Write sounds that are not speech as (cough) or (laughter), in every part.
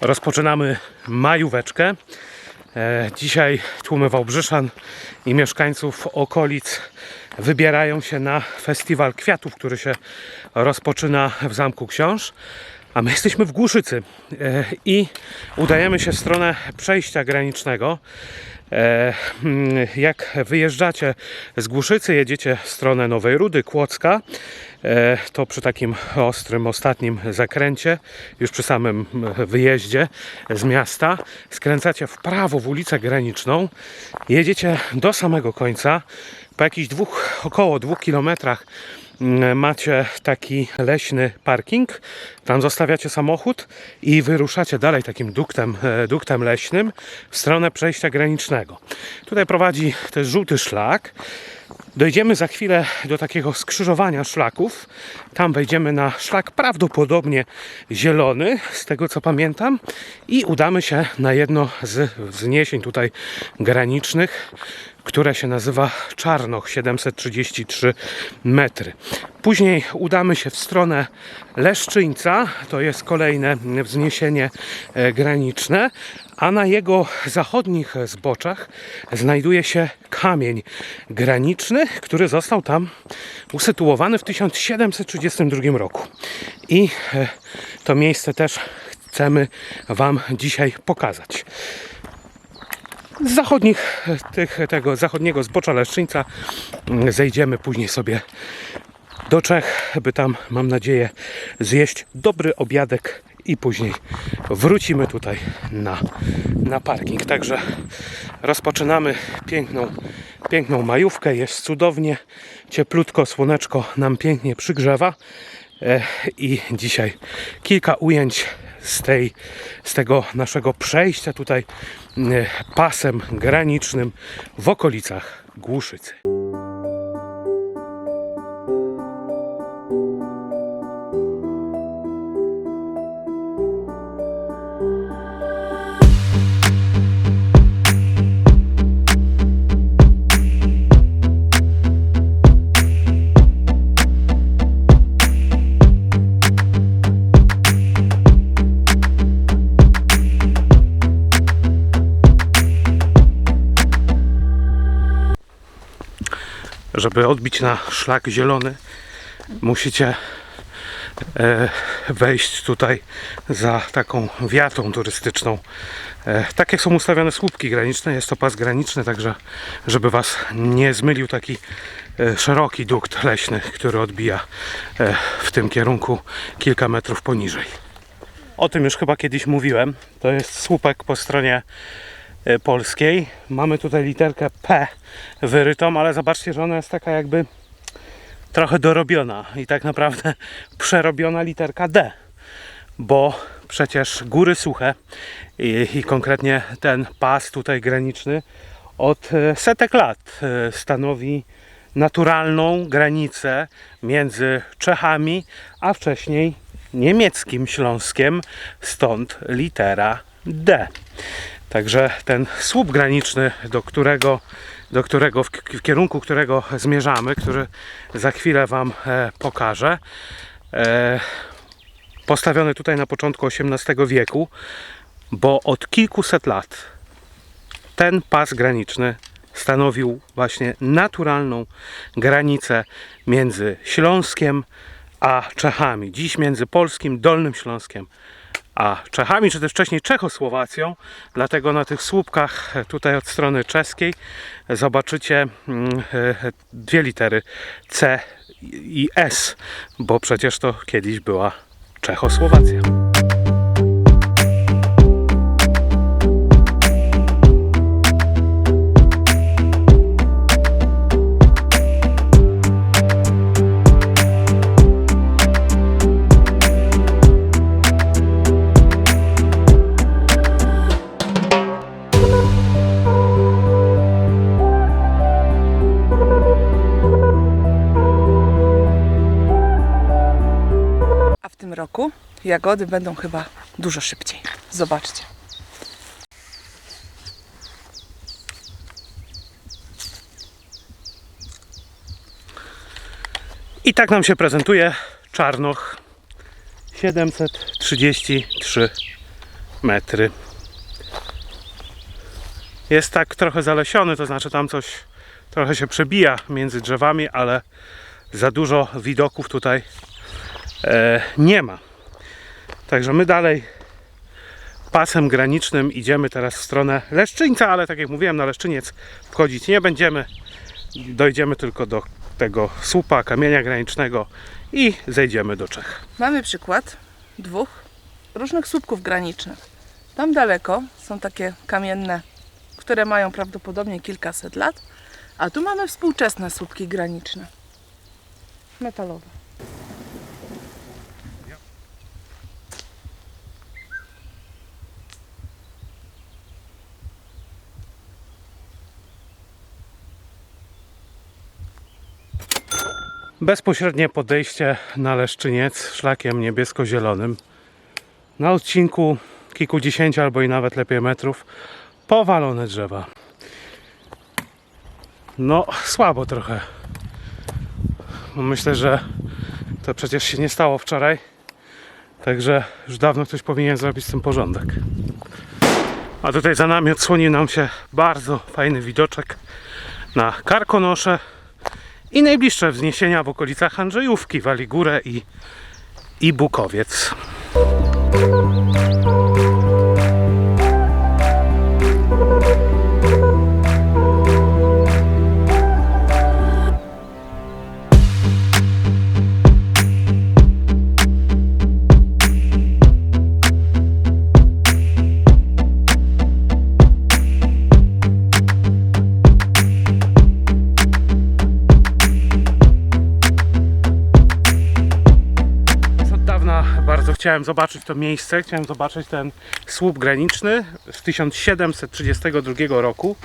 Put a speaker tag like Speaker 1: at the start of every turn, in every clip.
Speaker 1: Rozpoczynamy majóweczkę. E, Dzisiaj tłumy Wałbrzyszan i mieszkańców okolic wybierają się na festiwal kwiatów, który się rozpoczyna w Zamku Książ. A my jesteśmy w Głuszycy e, i udajemy się w stronę przejścia granicznego. E, mm, Jak wyjeżdżacie z Głuszycy, jedziecie w stronę Nowej Rudy, Kłodzka, e, to przy takim ostrym ostatnim zakręcie, już przy samym wyjeździe z miasta, skręcacie w prawo w ulicę graniczną, jedziecie do samego końca, po jakichś dwóch, około dwóch kilometrach macie taki leśny parking. Tam zostawiacie samochód i wyruszacie dalej takim duktem, e, duktem leśnym w stronę przejścia granicznego. Tutaj prowadzi też żółty szlak. Dojdziemy za chwilę do takiego skrzyżowania szlaków. Tam wejdziemy na szlak prawdopodobnie zielony, z tego co pamiętam, i udamy się na jedno z wzniesień tutaj granicznych, które się nazywa Czarnoch 733 metry. Później udamy się w stronę Leszczyńca, to jest kolejne wzniesienie e, graniczne, a na jego zachodnich zboczach znajduje się kamień graniczny, który został tam usytuowany w 1732 roku. I e, to miejsce też chcemy Wam dzisiaj pokazać z zachodnich tych, tego zachodniego zbocza Leszczyńca mm, zejdziemy później sobie do Czech, by tam mam nadzieję zjeść dobry obiadek i później wrócimy tutaj na, na parking. Także rozpoczynamy piękną, piękną majówkę. Jest cudownie, cieplutko, słoneczko nam pięknie przygrzewa. E, I dzisiaj kilka ujęć z, tej, z tego naszego przejścia tutaj e, pasem granicznym w okolicach Głuszycy. Żeby odbić na szlak zielony, musicie e, wejść tutaj za taką wiatą turystyczną. E, tak jak są ustawione słupki graniczne, jest to pas graniczny, także żeby Was nie zmylił taki e, szeroki dukt leśny, który odbija w tym kierunku kilka metrów poniżej. O tym już chyba kiedyś mówiłem. To jest słupek po stronie polskiej. Mamy tutaj literkę P wyrytą, ale zobaczcie, że ona jest taka jakby trochę dorobiona i tak naprawdę (laughs) przerobiona literka D, bo przecież góry suche i, i konkretnie ten pas tutaj graniczny od e, setek lat e, stanowi naturalną granicę między Czechami, a wcześniej niemieckim Śląskiem, stąd litera D. Także ten słup graniczny, do którego, do którego w, w kierunku którego zmierzamy, który za chwilę Wam e, pokażę, e, postawiony tutaj na początku XVIII wieku, bo od kilkuset lat ten pas graniczny stanowił właśnie naturalną granicę między Śląskiem a Czechami. Dziś między Polskim, Dolnym Śląskiem a Czechami, czy też wcześniej Czechosłowacją. Dlatego na tych słupkach tutaj od strony czeskiej zobaczycie mm, e, dwie litery C i S, bo przecież to kiedyś była Czechosłowacja.
Speaker 2: Jagody będą chyba dużo szybciej. Zobaczcie.
Speaker 1: I tak nam się prezentuje Czarnoch 733 metry. Jest tak trochę zalesiony, to znaczy tam coś trochę się przebija między drzewami, ale za dużo widoków tutaj e, nie ma. Także my dalej pasem granicznym idziemy teraz w stronę Leszczyńca, ale tak jak mówiłem, na Leszczyniec wchodzić nie będziemy. Dojdziemy tylko do tego słupa, kamienia granicznego i zejdziemy do Czech.
Speaker 2: Mamy przykład dwóch różnych słupków granicznych. Tam daleko są takie kamienne, które mają prawdopodobnie kilkaset lat, a tu mamy współczesne słupki graniczne. Metalowe.
Speaker 1: Bezpośrednie podejście na Leszczyniec szlakiem niebiesko-zielonym. Na odcinku kilkudziesięciu albo i nawet lepiej metrów powalone drzewa. No, słabo trochę. Bo Myślę, że to przecież się nie stało wczoraj. Także już dawno ktoś powinien zrobić z tym porządek. A tutaj za nami odsłonił nam się bardzo fajny widoczek na Karkonosze i najbliższe wzniesienia w okolicach Andrzejówki, Waligórę i, i Bukowiec. Chciałem zobaczyć to miejsce, chciałem zobaczyć ten słup graniczny z 1732 roku,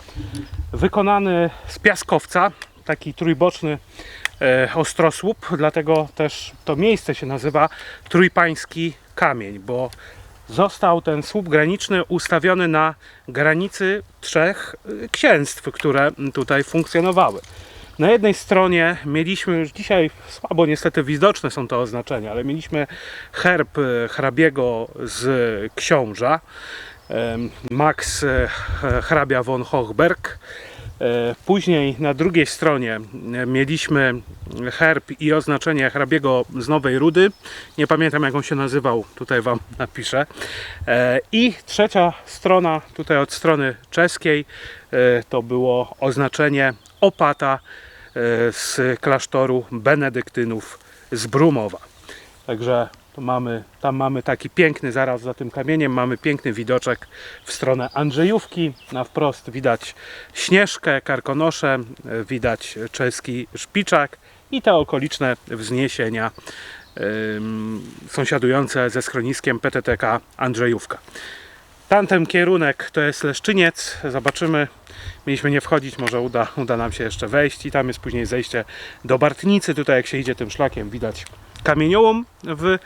Speaker 1: wykonany z piaskowca, taki trójboczny e, ostrosłup, dlatego też to miejsce się nazywa Trójpański Kamień, bo został ten słup graniczny ustawiony na granicy trzech e, księstw, które tutaj funkcjonowały. Na jednej stronie mieliśmy już dzisiaj słabo niestety widoczne są te oznaczenia, ale mieliśmy herb e, hrabiego z książa Max e, hrabia von Hochberg. E, Później na drugiej stronie mieliśmy herb i oznaczenie hrabiego z Nowej Rudy. Nie pamiętam jak on się nazywał, tutaj Wam (laughs) napiszę. I trzecia strona, tutaj od strony czeskiej, to było oznaczenie opata z klasztoru benedyktynów z Brumowa. Także mamy, tam mamy taki piękny, zaraz za tym kamieniem mamy piękny widoczek w stronę Andrzejówki. Na wprost widać Śnieżkę, Karkonosze, e, widać czeski Szpiczak i te okoliczne wzniesienia ym, sąsiadujące ze schroniskiem PTTK Andrzejówka. Tamten kierunek to jest Leszczyniec. Zobaczymy. Mieliśmy nie wchodzić, może uda, uda nam się jeszcze wejść. I tam jest później zejście do Bartnicy. Tutaj, jak się idzie tym szlakiem, widać kamieniołom w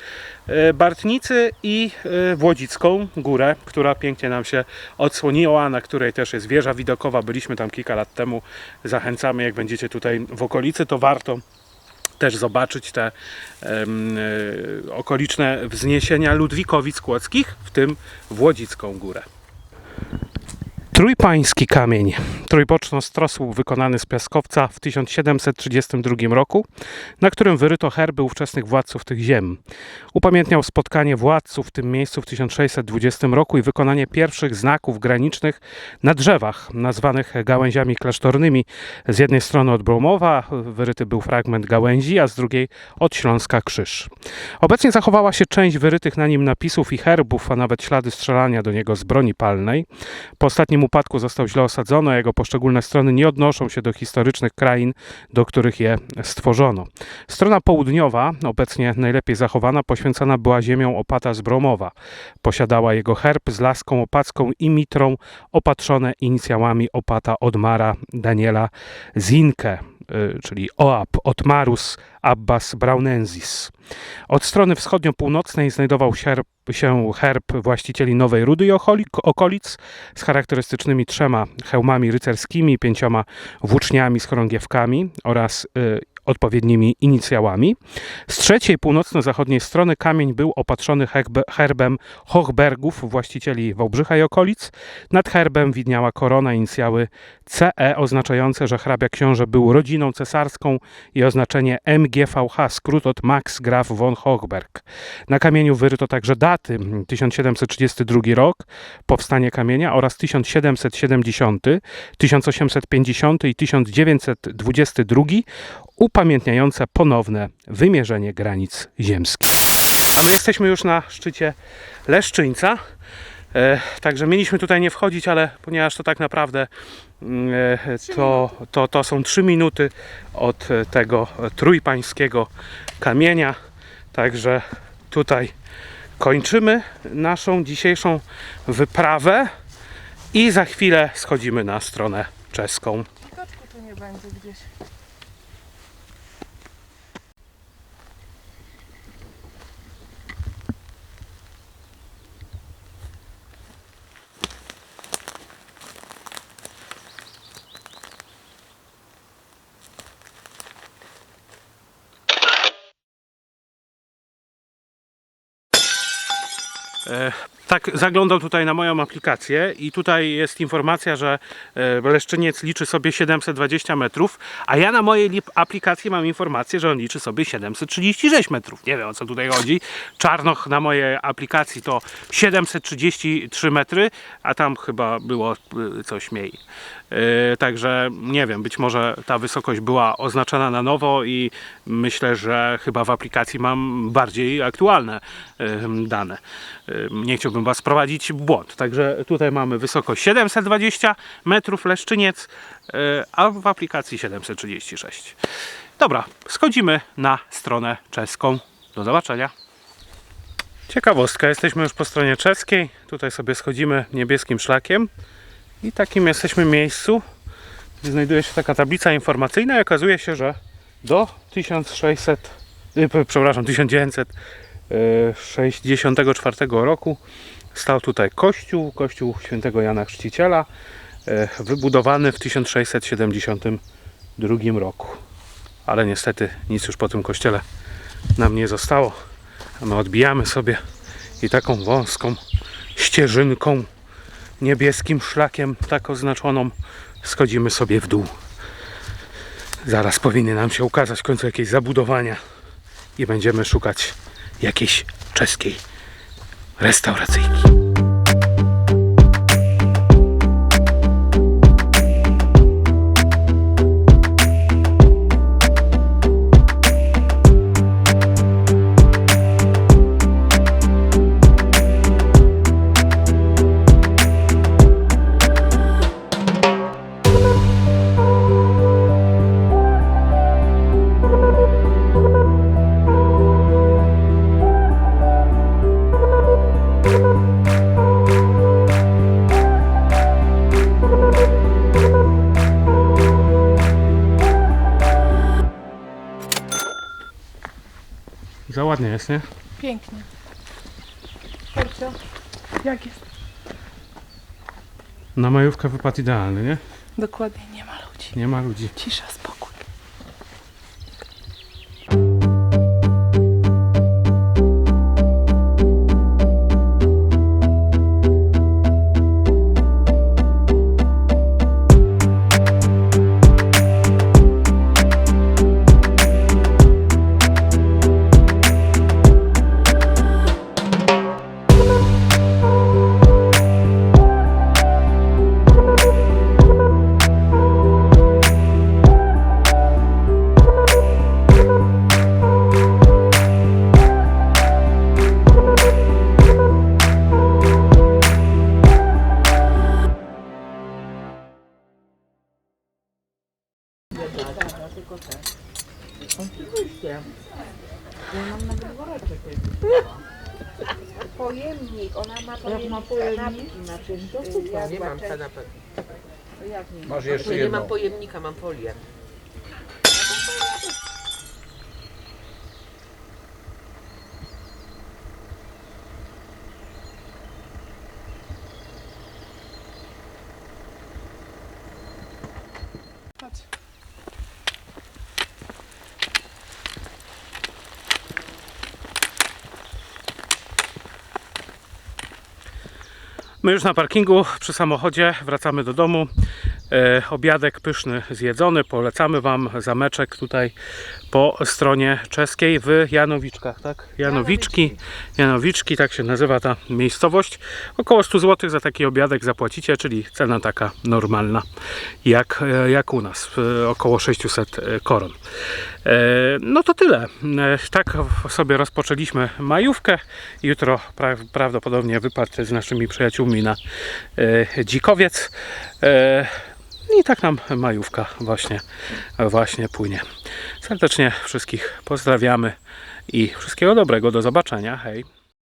Speaker 1: e, Bartnicy i e, Włodzicką górę, która pięknie nam się odsłoniła, na której też jest wieża widokowa. Byliśmy tam kilka lat temu. Zachęcamy, jak będziecie tutaj w okolicy, to warto też zobaczyć te e, okoliczne wzniesienia Ludwikowic Kłodzkich, w tym Włodzicką górę. Trójpański kamień, trójboczno strosłup wykonany z piaskowca w 1732 roku, na którym wyryto herby ówczesnych władców tych ziem. Upamiętniał spotkanie władców w tym miejscu w 1620 roku i wykonanie pierwszych znaków granicznych na drzewach, nazwanych gałęziami klasztornymi. Z jednej strony od Bromowa wyryty był fragment gałęzi, a z drugiej od Śląska krzyż. Obecnie zachowała się część wyrytych na nim napisów i herbów, a nawet ślady strzelania do niego z broni palnej. Po ostatnim upadku został źle osadzony, a jego poszczególne strony nie odnoszą się do historycznych krain, do których je stworzono. Strona południowa, obecnie najlepiej zachowana, poświęcona była ziemią opata z Bromowa. Posiadała jego herb z laską opacką i mitrą opatrzone inicjałami opata Odmara Daniela Zinke, czyli Oap, Otmarus Abbas Braunensis. Od strony wschodnio-północnej znajdował sierp, się herb właścicieli Nowej Rudy i okolic z charakterystycznymi trzema hełmami rycerskimi, pięcioma włóczniami z chorągiewkami oraz y, odpowiednimi inicjałami. Z trzeciej północno-zachodniej strony kamień był opatrzony herbe- herbem Hochbergów, właścicieli Wałbrzycha i okolic. Nad herbem widniała korona, inicjały CE, oznaczające, że hrabia książę był rodziną cesarską i oznaczenie MGVH, skrót od Max Graf von Hochberg. Na kamieniu wyryto także daty 1732 rok, powstanie kamienia oraz 1770, 1850 i 1922, upamiętniające ponowne wymierzenie granic ziemskich. A my jesteśmy już na szczycie Leszczyńca. E, także mieliśmy tutaj nie wchodzić, ale ponieważ to tak naprawdę mm, e, to, to, to są 3 minuty od e, tego trójpańskiego kamienia. Także tutaj kończymy naszą dzisiejszą wyprawę i za chwilę schodzimy na stronę czeską.
Speaker 2: Tu nie będzie gdzieś.
Speaker 1: E, Tak, zaglądał tutaj na moją aplikację i tutaj jest informacja, że e, Leszczyniec liczy sobie 720 metrów, a ja na mojej aplikacji mam informację, że on liczy sobie 736 metrów. Nie wiem o co tutaj chodzi. Czarnoch na mojej aplikacji to 733 metry, a tam chyba było e, coś mniej. E, Także nie wiem, być może ta wysokość była oznaczona na nowo i myślę, że chyba w aplikacji mam bardziej aktualne dane. Nie chciałbym Was prowadzić w błąd. Także tutaj mamy wysokość 720 metrów Leszczyniec, e, a w aplikacji 736. Dobra, schodzimy na stronę czeską. Do zobaczenia. Ciekawostka, jesteśmy już po stronie czeskiej. Tutaj sobie schodzimy niebieskim szlakiem. I takim jesteśmy miejscu, gdzie znajduje się taka tablica informacyjna i okazuje się, że do 1600, y, p- przepraszam, 1964 roku stał tutaj kościół, kościół świętego Jana Chrzciciela, e, wybudowany w 1672 roku. Ale niestety nic już po tym kościele nam nie zostało. A my odbijamy sobie i taką wąską ścieżynką niebieskim szlakiem, tak oznaczoną, schodzimy sobie w dół. Zaraz powinny nam się ukazać w końcu jakieś zabudowania i będziemy szukać jakiejś czeskiej restauracyjki. Ładnie jest, nie?
Speaker 2: Pięknie. Porcio, jak jest?
Speaker 1: Na majówkę wypadł idealny, nie?
Speaker 2: Dokładnie, nie ma ludzi.
Speaker 1: Nie ma ludzi.
Speaker 2: Cisza, spokój.
Speaker 3: Ma pojemnik, kanapki ma przecież,
Speaker 4: super, nie mam kanapy.
Speaker 3: to jak nie
Speaker 4: Masz
Speaker 3: ma?
Speaker 4: jeszcze nie mam pojemnika, mam folię.
Speaker 1: My już na parkingu przy samochodzie wracamy do domu. E, obiadek pyszny zjedzony. Polecamy Wam zameczek tutaj po stronie czeskiej w Janowiczkach, tak? Janowiczki. Janowiczki, tak się nazywa ta miejscowość. Około 100 zł za taki obiadek zapłacicie, czyli cena taka normalna, jak, e, jak u nas, e, około 600 koron. E, No to tyle. E, Tak sobie rozpoczęliśmy majówkę. Jutro pra prawdopodobnie wypad z naszymi przyjaciółmi na e, dzikowiec. I tak nam majówka właśnie, właśnie płynie. Serdecznie wszystkich pozdrawiamy i wszystkiego dobrego. Do zobaczenia. Hej.